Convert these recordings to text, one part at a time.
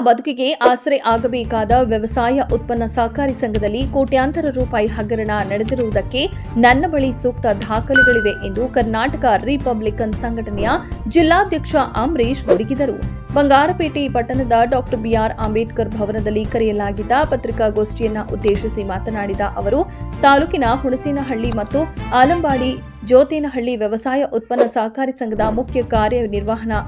ಬದುಕಿಗೆ ಆಸರೆ ಆಗಬೇಕಾದ ವ್ಯವಸಾಯ ಉತ್ಪನ್ನ ಸಹಕಾರಿ ಸಂಘದಲ್ಲಿ ಕೋಟ್ಯಾಂತರ ರೂಪಾಯಿ ಹಗರಣ ನಡೆದಿರುವುದಕ್ಕೆ ನನ್ನ ಬಳಿ ಸೂಕ್ತ ದಾಖಲೆಗಳಿವೆ ಎಂದು ಕರ್ನಾಟಕ ರಿಪಬ್ಲಿಕನ್ ಸಂಘಟನೆಯ ಜಿಲ್ಲಾಧ್ಯಕ್ಷ ಅಂಬರೀಶ್ ಗುಡುಗಿದರು ಬಂಗಾರಪೇಟೆ ಪಟ್ಟಣದ ಡಾಕ್ಟರ್ ಬಿಆರ್ ಅಂಬೇಡ್ಕರ್ ಭವನದಲ್ಲಿ ಕರೆಯಲಾಗಿದ್ದ ಪತ್ರಿಕಾಗೋಷ್ಠಿಯನ್ನ ಉದ್ದೇಶಿಸಿ ಮಾತನಾಡಿದ ಅವರು, ತಾಲೂಕಿನ ಹುಣಸಿನಹಳ್ಳಿ ಮತ್ತು ಆಲಂಬಾಡಿ ಜ್ಯೋತೇನಹಳ್ಳಿ ವ್ಯವಸಾಯ ಉತ್ಪನ್ನ ಸಹಕಾರಿ ಸಂಘದ ಮುಖ್ಯ ಕಾರ್ಯನಿರ್ವಹಣಾ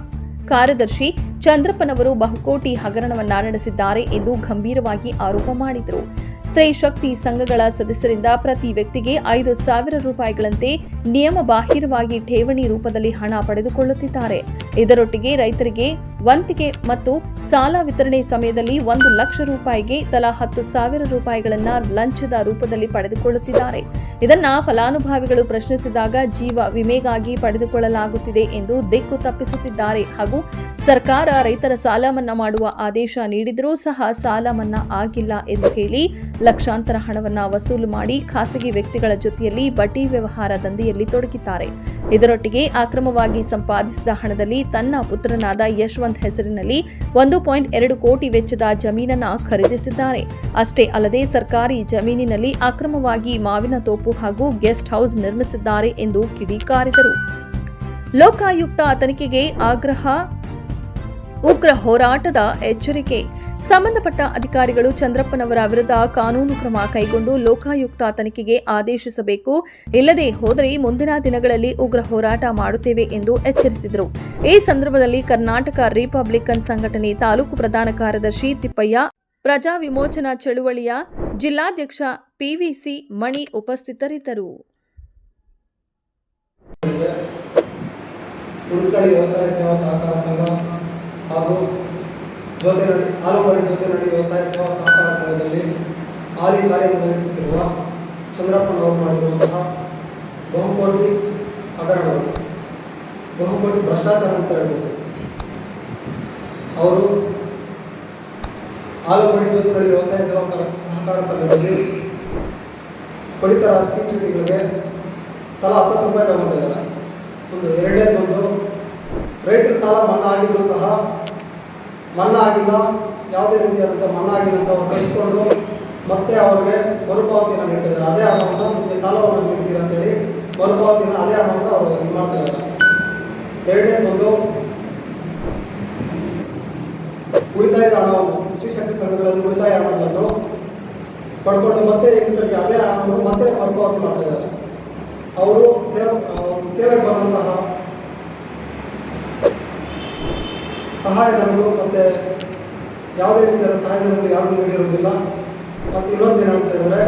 ಕಾರ್ಯದರ್ಶಿ ಚಂದ್ರಪ್ಪನವರು ಬಹುಕೋಟಿ ಹಗರಣವನ್ನ ನಡೆಸಿದ್ದಾರೆ ಎಂದು ಗಂಭೀರವಾಗಿ ಆರೋಪ ಮಾಡಿದರು. ಸ್ತ್ರೀ ಶಕ್ತಿ ಸಂಘಗಳ ಸದಸ್ಯರಿಂದ ಪ್ರತಿ ವ್ಯಕ್ತಿಗೆ ಐದು ಸಾವಿರ ರೂಪಾಯಿಗಳಂತೆ ನಿಯಮ ಬಾಹಿರವಾಗಿ ಠೇವಣಿ ರೂಪದಲ್ಲಿ ಹಣ ಪಡೆದುಕೊಳ್ಳುತ್ತಿದ್ದಾರೆ. ಇದರೊಟ್ಟಿಗೆ ರೈತರಿಗೆ ವಂತಿಗೆ ಮತ್ತು ಸಾಲ ವಿತರಣೆ ಸಮಯದಲ್ಲಿ ಒಂದು ಲಕ್ಷ ರೂಪಾಯಿಗೆ ತಲಾ ಹತ್ತು ಸಾವಿರ ರೂಪಾಯಿಗಳನ್ನ ಲಂಚದ ರೂಪದಲ್ಲಿ ಪಡೆದುಕೊಳ್ಳುತ್ತಿದ್ದಾರೆ. ಇದನ್ನ ಫಲಾನುಭವಿಗಳು ಪ್ರಶ್ನಿಸಿದಾಗ ಜೀವ ವಿಮೆಗಾಗಿ ಪಡೆದುಕೊಳ್ಳಲಾಗುತ್ತಿದೆ ಎಂದು ದಿಕ್ಕು ತಪ್ಪಿಸುತ್ತಿದ್ದಾರೆ ಹಾಗೂ ಸರ್ಕಾರ ರೈತರ ಸಾಲ ಮನ್ನಾ ಮಾಡುವ ಆದೇಶ ನೀಡಿದರೂ ಸಹ ಸಾಲ ಮನ್ನಾ ಆಗಿಲ್ಲ ಎಂದು ಹೇಳಿ ಲಕ್ಷಾಂತರ ಹಣವನ್ನು ವಸೂಲು ಮಾಡಿ ಖಾಸಗಿ ವ್ಯಕ್ತಿಗಳ ಜೊತೆಯಲ್ಲಿ ಬಡ್ಡಿ ವ್ಯವಹಾರ ದಂಧೆಯಲ್ಲಿ ತೊಡಗಿದ್ದಾರೆ. ಇದರೊಟ್ಟಿಗೆ ಅಕ್ರಮವಾಗಿ ಸಂಪಾದಿಸಿದ ಹಣದಲ್ಲಿ ತನ್ನ ಪುತ್ರನಾದ ಯಶವಂತ್ ಹೆಸರಿನಲ್ಲಿ ಒಂದು ಪಾಯಿಂಟ್ ಎರಡು ಕೋಟಿ ವೆಚ್ಚದ ಜಮೀನನ್ನ ಖರೀದಿಸಿದ್ದಾರೆ. ಅಷ್ಟೇ ಅಲ್ಲದೆ ಸರ್ಕಾರಿ ಜಮೀನಿನಲ್ಲಿ ಅಕ್ರಮವಾಗಿ ಮಾವಿನ ತೋಪು ಹಾಗೂ ಗೆಸ್ಟ್ ಹೌಸ್ ನಿರ್ಮಿಸಿದ್ದಾರೆ ಎಂದು ಕಿಡಿಕಾರಿದರು. ಲೋಕಾಯುಕ್ತ ತನಿಖೆಗೆ ಆಗ್ರಹ ಉಗ್ರ ಹೋರಾಟದ ಎಚ್ಚರಿಕೆ. ಸಂಬಂಧಪಟ್ಟ ಅಧಿಕಾರಿಗಳು ಚಂದ್ರಪ್ಪನವರ ವಿರುದ್ಧ ಕಾನೂನು ಕ್ರಮ ಕೈಗೊಂಡು ಲೋಕಾಯುಕ್ತ ತನಿಖೆಗೆ ಆದೇಶಿಸಬೇಕು. ಇಲ್ಲದೆ ಹೋದರೆ ಮುಂದಿನ ದಿನಗಳಲ್ಲಿ ಉಗ್ರ ಹೋರಾಟ ಮಾಡುತ್ತೇವೆ ಎಂದು ಎಚ್ಚರಿಸಿದರು. ಈ ಸಂದರ್ಭದಲ್ಲಿ ಕರ್ನಾಟಕ ರಿಪಬ್ಲಿಕನ್ ಸಂಘಟನೆ ತಾಲೂಕು ಪ್ರಧಾನ ಕಾರ್ಯದರ್ಶಿ ತಿಪ್ಪಯ್ಯ, ಪ್ರಜಾ ವಿಮೋಚನಾ ಚಳುವಳಿಯ ಜಿಲ್ಲಾಧ್ಯಕ್ಷ ಪಿವಿಸಿ ಮಣಿ ಉಪಸ್ಥಿತರಿದ್ದರು. ಸಂಘ ಹಾಗೂ ಜ್ಯೋತಿನಹಳ್ಳಿ ಆಲಂಬಾಡಿ ನಡಿ ವ್ಯವಸಾಯ ಸೇವಾ ಸಹಕಾರ ಸಂಘದಲ್ಲಿ ಹಾಲಿ ಕಾರ್ಯನಿರ್ವಹಿಸುತ್ತಿರುವ ಚಂದ್ರಪ್ಪನವರು ಮಾಡಿರುವಂತಹ ಬಹುಕೋಟಿ ಹಗರಣಗಳು, ಬಹುಕೋಟಿ ಭ್ರಷ್ಟಾಚಾರ ಅಂತ ಹೇಳ್ಬೋದು. ಅವರು ಆಲಂಬಾಡಿ ನಡಿ ವ್ಯವಸಾಯ ಸೇವಾ ಸಹಕಾರ ಸಂಘದಲ್ಲಿ ಪಡಿತರ ಚೀಟಿಗಳಿಗೆ ತಲಾ ಹತ್ತತ್ತು ರೂಪಾಯಿ ತಗೊಂಡಿದ್ದಾರೆ ಒಂದು ಎರಡನೇ ಬಂದು ರೈತರ ಸಾಲ ಮನ್ನಾ ಆಗಿದ್ರು ಸಹ ಮನ್ನಾ ಆಗಿಲ್ಲ ಯಾವುದೇ ರೀತಿಯಾದಂಥ ಮನ್ನಾ ಆಗಿಲ್ಲ ಅಂತ ಅವ್ರು ಕಳಿಸ್ಕೊಂಡು ಮತ್ತೆ ಅವ್ರಿಗೆ ಮರುಪಾವತಿಯನ್ನು ನೀಡ್ತಿದ್ದಾರೆ ಅದೇ ಹಣವನ್ನು ನಿಮಗೆ ಸಾಲವನ್ನು ನೀಡ್ತೀರಾ ಅಂತೇಳಿ ಮರುಪಾವತಿನ ಅದೇ ಹಣವನ್ನು ಅವರು ಇದು ಮಾಡ್ತಾ ಇದ್ದಾರೆ. ಎರಡನೇ ಒಂದು ಉಳಿತಾಯದ ಹಣವನ್ನು, ಕೃಷಿ ಶಕ್ತಿ ಸಂಘಗಳಲ್ಲಿ ಉಳಿತಾಯ ಹಣವನ್ನು ಪಡ್ಕೊಂಡು ಮತ್ತೆ ಹೆಂಗಸರಿಗೆ ಅದೇ ಹಣವನ್ನು ಮತ್ತೆ ಮರುಪಾವತಿ ಮಾಡ್ತಾ ಇದ್ದಾರೆ. ಅವರು ಸೇವೆ ಸೇವೆಗೆ ಬಂದಂತಹ ಸಹಾಯಧನಗಳು ಮತ್ತು ಯಾವುದೇ ರೀತಿಯಾದ ಸಹಾಯಧನಗಳು ಯಾರಿಗೂ ನೀಡಿರುವುದಿಲ್ಲ ಮತ್ತು ಇನ್ನೊಂದು ಏನಂತ ಹೇಳಿದರೆ,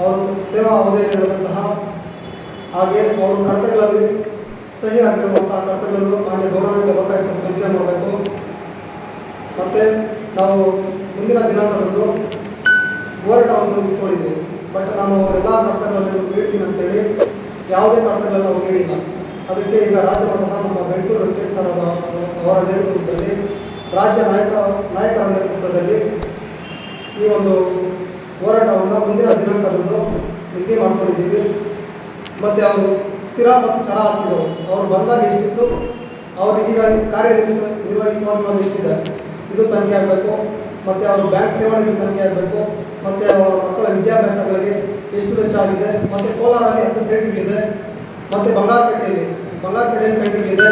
ಅವರು ಸೇವಾ ಅವಧಿಯಲ್ಲಿ ನಡೆದಂತಹ ಹಾಗೆ ಅವರು ಕಡತಗಳಲ್ಲಿ ಸಹಿ ಆಗಿರುವಂತಹ ಕಡತಗಳನ್ನು ಮಾನ್ಯ ಗೌರವದಿಂದ ಲೋಕಾಯುಕ್ತರು ತನಿಖೆ ಮಾಡಬೇಕು ಮತ್ತು ನಾವು ಮುಂದಿನ ದಿನಾಂಕದಂದು ಹೋರಾಟವನ್ನು ಇಟ್ಕೊಂಡಿದ್ದೀವಿ. ಬಟ್ ನಾನು ಎಲ್ಲ ಕಡತಗಳನ್ನು ನೀಡ್ತೀನಿ ಅಂತೇಳಿ ಯಾವುದೇ ಕಡತಗಳನ್ನು ನಾವು ನೀಡಿಲ್ಲ. ಅದಕ್ಕೆ ಈಗ ರಾಜ್ಯಮಟ್ಟದ ನಮ್ಮ ಬೆಂಗಳೂರು ವೆಂಕಟೇಶ್ವರದ ಅವರ ನೇತೃತ್ವದಲ್ಲಿ, ರಾಜ್ಯ ನಾಯಕ, ನಾಯಕರ ನೇತೃತ್ವದಲ್ಲಿ ಈ ಒಂದು ಹೋರಾಟವನ್ನು ಮುಂದಿನ ದಿನಾಂಕದಂದು ನಿಗದಿ ಮಾಡ್ಕೊಂಡಿದ್ದೀವಿ. ಮತ್ತು ಅವರು ಸ್ಥಿರ ಮತ್ತು ಚರ ಆಸ್ತಿಗಳು, ಅವರು ಬಂದಾಗ ಎಷ್ಟಿತ್ತು, ಅವರು ಈಗ ಕಾರ್ಯನಿರ್ವಹಿಸ, ನಿರ್ವಹಿಸುವ ಎಷ್ಟಿದೆ, ಇದು ತನಿಖೆ ಆಗಬೇಕು. ಮತ್ತು ಅವರು ಬ್ಯಾಂಕ್ ಠೇವಣಿಗೆ ತನಿಖೆ ಆಗಬೇಕು. ಮತ್ತು ಅವರ ಮಕ್ಕಳ ವಿದ್ಯಾಭ್ಯಾಸಗಳಿಗೆ ಎಷ್ಟು ವೆಚ್ಚ ಆಗಿದೆ, ಮತ್ತು ಕೋಲಾರಲ್ಲಿ ಹತ್ತು ಸೈಟ್ಗಳಿದೆ ಮತ್ತು ಬಂಗಾರಪೇಟೆಯಲ್ಲಿ ಬಂಗಾರಪೇಟೆಯಲ್ಲಿ ಇದೆ.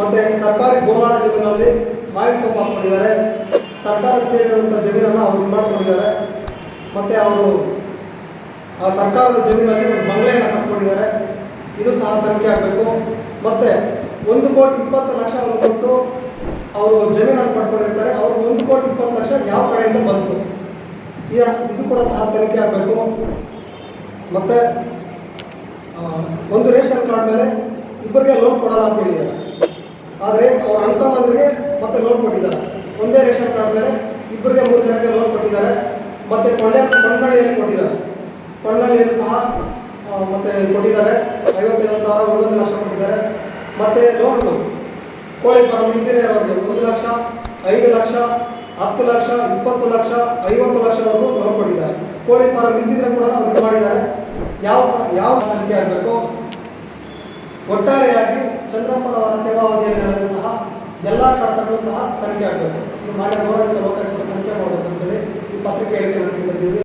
ಮತ್ತು ಸರ್ಕಾರಿ ಗೋಮಾಳ ಜಮೀನಲ್ಲಿ ಮಾವಿನ ತೋಪ ಹಾಕೊಂಡಿದ್ದಾರೆ ಸರ್ಕಾರಕ್ಕೆ ಸೇರಿರುವಂಥ ಜಮೀನನ್ನು ಅವರು ಇದು ಮಾಡ್ಕೊಂಡಿದ್ದಾರೆ. ಮತ್ತು ಅವರು ಆ ಸರ್ಕಾರದ ಜಮೀನಲ್ಲಿ ಒಂದು ಬಂಗಲೆಯನ್ನು ಕಟ್ಕೊಂಡಿದ್ದಾರೆ. ಇದು ಸಹ ತನಿಖೆ ಆಗಬೇಕು. ಮತ್ತು ಒಂದು ಕೋಟಿ ಇಪ್ಪತ್ತು ಲಕ್ಷವನ್ನು ಕೊಟ್ಟು ಅವರು ಜಮೀನನ್ನು ಪಡ್ಕೊಂಡಿರ್ತಾರೆ. ಅವರು ಒಂದು ಕೋಟಿ ಇಪ್ಪತ್ತು ಲಕ್ಷ ಯಾವ ಕಡೆಯಿಂದ ಬಂತು? ಇದು ಕೂಡ ಸಹ ತನಿಖೆ ಆಗಬೇಕು. ಮತ್ತು ಒಂದು ರೇಷನ್ ಕಾರ್ಡ್ ಮೇಲೆ ಇಬ್ಬರಿಗೆ ಲೋನ್ ಕೊಡಲ್ಲ ಅಂತ ಹೇಳಿದ್ದಾರೆ. ಆದರೆ ಅವ್ರ ಅಣ್ಣತಮ್ಮಂದ್ರಿಗೆ ಮತ್ತೆ ಲೋನ್ ಕೊಟ್ಟಿದ್ದಾರೆ. ಒಂದೇ ರೇಷನ್ ಕಾರ್ಡ್ ಮೇಲೆ ಇಬ್ಬರಿಗೆ ಮೂರು ಜನಕ್ಕೆ ಲೋನ್ ಕೊಟ್ಟಿದ್ದಾರೆ. ಮತ್ತು ಕೊಂಡೆ ಕೊಂಡಳ್ಳಿಯಲ್ಲಿ ಕೊಟ್ಟಿದ್ದಾರೆ. ಕೊಂಡಳ್ಳಿಯಲ್ಲಿ ಸಹ ಮತ್ತೆ ಕೊಟ್ಟಿದ್ದಾರೆ. ಐವತ್ತೈದು ಸಾವಿರ ಒಂದೊಂದು ಲಕ್ಷ ಕೊಟ್ಟಿದ್ದಾರೆ. ಮತ್ತು ಲೋನ್ ಕೋಳಿ ಫಾರಂ ಇಂಜಿನಿಯರ್ ಒಂದು ಲಕ್ಷ, ಐದು ಲಕ್ಷ, ಹತ್ತು ಲಕ್ಷ, ಇಪ್ಪತ್ತು ಲಕ್ಷ, ಐವತ್ತು ಲಕ್ಷವರೆಗೂ ಲೋನ್ ಕೊಟ್ಟಿದ್ದಾರೆ. ಕೋಳಿ ಫಾರಂ ಇದ್ದಿದ್ರೆ ಕೂಡ ಇದು ಮಾಡಿದ್ದಾರೆ. ಯಾವ ಯಾವ ತನಿಖೆ ಆಗಬೇಕು? ಒಟ್ಟಾರೆಯಾಗಿ ಚಂದ್ರಪ್ಪನವರ ಸೇವಾವಧಿಯಲ್ಲಿ ನಡೆದಂತಹ ಎಲ್ಲ ಕಡತಗಳು ಸಹ ತನಿಖೆ ಆಗಬೇಕು. ಈ ಮಾನ್ಯ ಗೌರವಿತ ಲೋಕಾಯುಕ್ತರು ತನಿಖೆ ಮಾಡಬೇಕಂತೇಳಿ ಈ ಪತ್ರಿಕೆ ಹೇಳಿಕೆ ನಾವು ನೀಡಿದ್ದೀವಿ